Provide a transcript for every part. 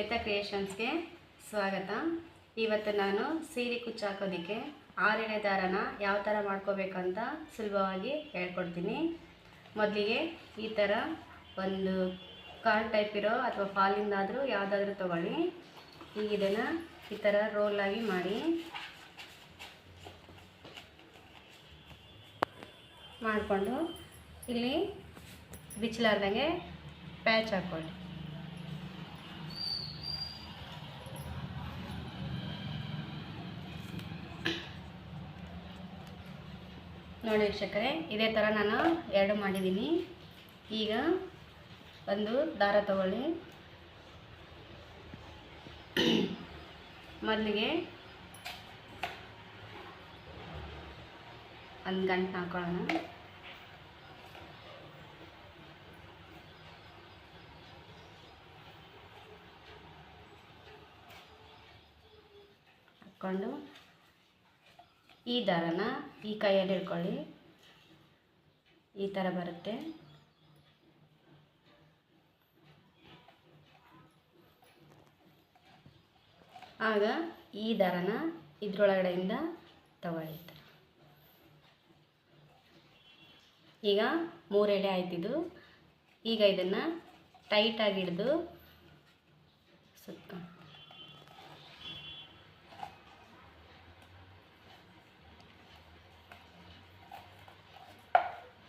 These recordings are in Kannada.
ಶ್ವೇತಾ ಕ್ರಿಯೇಷನ್ಸ್ಗೆ ಸ್ವಾಗತ. ಇವತ್ತು ನಾನು ಸೀರೆ ಕುಚ್ಚು ಹಾಕೋದಕ್ಕೆ ಆರನೇ ದಾರನ ಯಾವ ಥರ ಮಾಡ್ಕೋಬೇಕಂತ ಸುಲಭವಾಗಿ ಹೇಳ್ಕೊಡ್ತೀನಿ. ಮೊದಲಿಗೆ ಈ ಥರ ಒಂದು ಕಾರ್ಡ್ ಟೈಪ್ ಇರೋ ಅಥವಾ ಫಾಲಿಂದಾದರೂ ಯಾವುದಾದ್ರೂ ತೊಗೊಳ್ಳಿ. ಈಗ ಇದನ್ನು ಈ ಥರ ರೋಲಾಗಿ ಮಾಡಿ. ಮಾಡಿಕೊಂಡು ಇಲ್ಲಿ ಬಿಚ್ಚಲಾರ್ದಂಗೆ ಪ್ಯಾಚ್ ಹಾಕ್ಕೊಳ್ಳಿ. ನೋಡಿ ವೀಕ್ಷಕರೇ, ಇದೇ ಥರ ನಾನು ಎರಡು ಮಾಡಿದ್ದೀನಿ. ಈಗ ಒಂದು ದಾರ ತಗೊಳ್ಳಿ. ಮೊದಲಿಗೆ ಒಂದು ಗಂಟು ಹಾಕೊಳ್ಳೋಣ. ಹಾಕ್ಕೊಂಡು ಈ ದಾರನ ಈ ಕೈಯಲ್ಲಿ ಹಿಡ್ಕೊಳ್ಳಿ ಈ ಥರ ಬರುತ್ತೆ. ಆಗ ಈ ದಾರನ ಇದ್ರೊಳಗಡೆಯಿಂದ ತಗೊಳ್ಳಿ ಈಗ ಮೂರು ಆಯ್ತಿದ್ದು ಈಗ ಇದನ್ನು ಟೈಟಾಗಿ ಹಿಡಿದು ಸುತ್ತ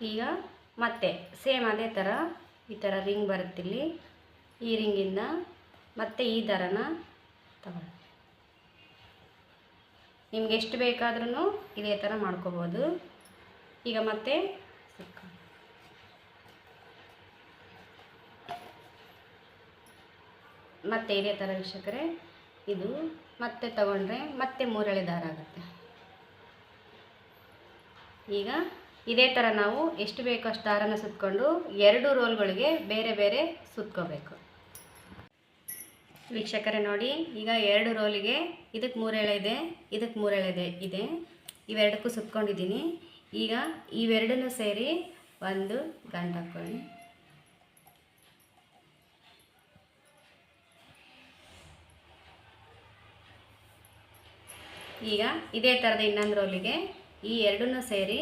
ಈಗ ಮತ್ತೆ ಸೇಮ್ ಅದೇ ಥರ ಈ ಥರ ರಿಂಗ್ ಬರುತ್ತಿಲ್ಲಿ ಈ ರಿಂಗಿಂದ ಮತ್ತೆ ಈ ಥರನ ತಗೊಳ್ಳಿ. ನಿಮ್ಗೆ ಎಷ್ಟು ಬೇಕಾದ್ರೂ ಇದೇ ಥರ ಮಾಡ್ಕೋಬೋದು. ಈಗ ಮತ್ತೆ ಮತ್ತೆ ಇದೇ ಥರ ವೀಕ್ಷಕರೇ, ಇದು ಮತ್ತೆ ತಗೊಂಡ್ರೆ ಮತ್ತೆ ಮೂರಳೆ ದಾರ ಆಗುತ್ತೆ. ಈಗ ಇದೇ ಥರ ನಾವು ಎಷ್ಟು ಬೇಕೋ ಅಷ್ಟು ದಾರನ ಸುತ್ತಕೊಂಡು ಎರಡು ರೋಲ್ಗಳಿಗೆ ಬೇರೆ ಬೇರೆ ಸುತ್ಕೋಬೇಕು. ವೀಕ್ಷಕರೇ ನೋಡಿ, ಈಗ ಎರಡು ರೋಲಿಗೆ ಇದಕ್ಕೆ ಮೂರೆಳೆ ಇದೆ ಇದಕ್ಕೆ ಮೂರೆಳೆ ಇದೆ ಇವೆರಡಕ್ಕೂ ಸುತ್ಕೊಂಡಿದ್ದೀನಿ. ಈಗ ಇವೆರಡನ್ನೂ ಸೇರಿ ಒಂದು ಗಂಟು ಹಾಕ್ಕೊಳ್ಳಿ. ಈಗ ಇದೇ ಥರದ ಇನ್ನೊಂದು ರೋಲಿಗೆ ಈ ಎರಡನ್ನೂ ಸೇರಿ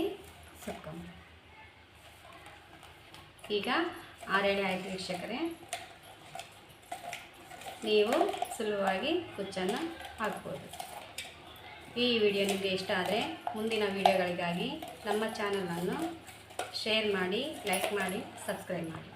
ಈಗ ಆರೆಳೆ ಆಯಿತು ವೀಕ್ಷಕರೇ. ನೀವು ಸುಲಭವಾಗಿ ಕುಚ್ಚನ್ನು ಹಾಕ್ಬೋದು. ಈ ವಿಡಿಯೋ ನಿಮಗೆ ಇಷ್ಟ ಆದರೆ ಮುಂದಿನ ವಿಡಿಯೋಗಳಿಗಾಗಿ ನಮ್ಮ ಚಾನಲನ್ನು ಶೇರ್ ಮಾಡಿ, ಲೈಕ್ ಮಾಡಿ, ಸಬ್ಸ್ಕ್ರೈಬ್ ಮಾಡಿ.